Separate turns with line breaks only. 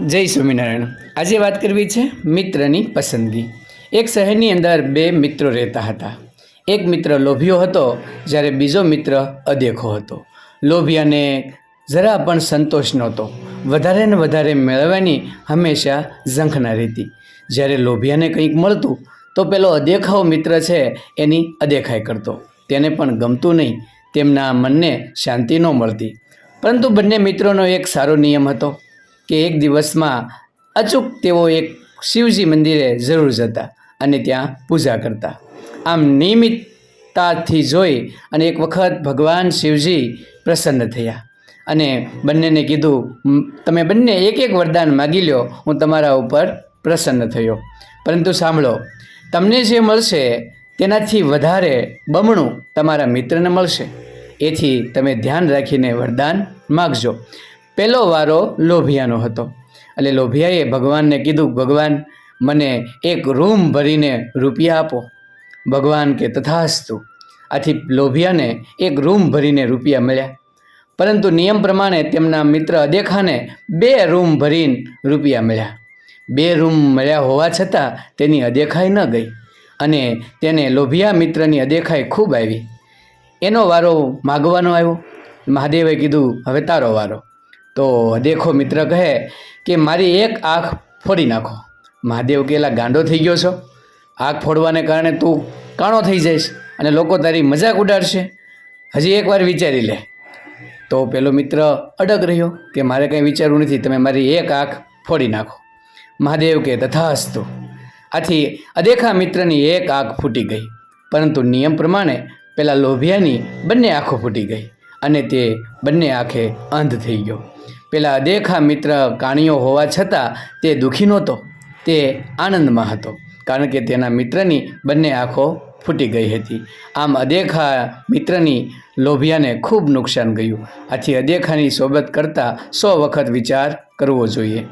જય સ્વામિનારાયણ. આજે વાત કરવી છે મિત્રની પસંદગી. એક શહેરની અંદર બે મિત્રો રહેતા હતા. એક મિત્ર લોભિયો હતો, જ્યારે બીજો મિત્ર અદેખો હતો. લોભિયાને જરા પણ સંતોષ નહોતો. વધારે ને વધારે મેળવવાની હંમેશા ઝંખના રહેતી. જ્યારે લોભિયાને કંઈક મળતું, તો પેલો અદેખાઓ મિત્ર છે એની અદેખાઈ કરતો. તેને પણ ગમતું નહીં. તેમના મનને શાંતિ ન મળતી. પરંતુ બંને મિત્રોનો એક સારો નિયમ હતો. કે એક દિવસમાં અચૂક તેઓ એક શિવજી મંદિરે જરૂર જતા અને ત્યાં પૂજા કરતા. આમ નિયમિતતાથી જોઈ અને એક વખત ભગવાન શિવજી પ્રસન્ન થયા. અને બંનેને કીધું તમે બંને એક એક વરદાન માગી લ્યો, હું તમારા ઉપર પ્રસન્ન થયો. પરંતુ સાંભળો, તમને જે મળશે તેનાથી વધારે બમણું તમારા મિત્રને મળશે. એથી તમે ધ્યાન રાખીને વરદાન માગજો. પહેલો વારો લોભિયાનો હતો. એટલે લોભિયાએ ભગવાનને કીધું, ભગવાન, મને એક રૂમ ભરીને રૂપિયા આપો. ભગવાન કે, તથાસ્તુ. આથી લોભિયાને એક રૂમ ભરીને રૂપિયા મળ્યા. પરંતુ નિયમ પ્રમાણે તેમના મિત્ર અદેખાને બે રૂમ ભરીને રૂપિયા મળ્યા. બે રૂમ મળ્યા હોવા છતાં તેની અદેખાઈ ન ગઈ અને તેને લોભિયા મિત્રની અદેખાઈ ખૂબ આવી. એનો વારો માગવાનો આવ્યો. મહાદેવે કીધું, હવે તારો વારો. તો અદેખો મિત્ર કહે કે મારી એક આંખ ફોડી નાખો. મહાદેવ કેલા ગાંડો થઈ ગયો છો? આંખ ફોડવાને કારણે તું કાણો થઈ જઈશ અને લોકો તારી મજાક ઉડાડશે. હજી એકવાર વિચારી લે. તો પેલો મિત્ર અડગ રહ્યો કે, મારે કંઈ વિચારવું નથી, તમે મારી એક આંખ ફોડી નાખો. મહાદેવ કે, તથાસ્તુ. આથી અદેખા મિત્રની એક આંખ ફૂટી ગઈ, પરંતુ નિયમ પ્રમાણે પેલા લોભિયાની બંને આંખો ફૂટી ગઈ. અને તે બંને આંખે અંધ થઈ ગયો. પેલા અદેખા મિત્ર કાણીઓ હોવા છતાં તે દુઃખી નહોતો, તે આનંદમાં હતો, કારણ કે તેના મિત્રની બંને આંખો ફૂટી ગઈ હતી. આમ અદેખા મિત્રની લોભિયાને ખૂબ નુકસાન ગયું. આથી અદેખાની સોબત કરતાં સો વખત વિચાર કરવો જોઈએ.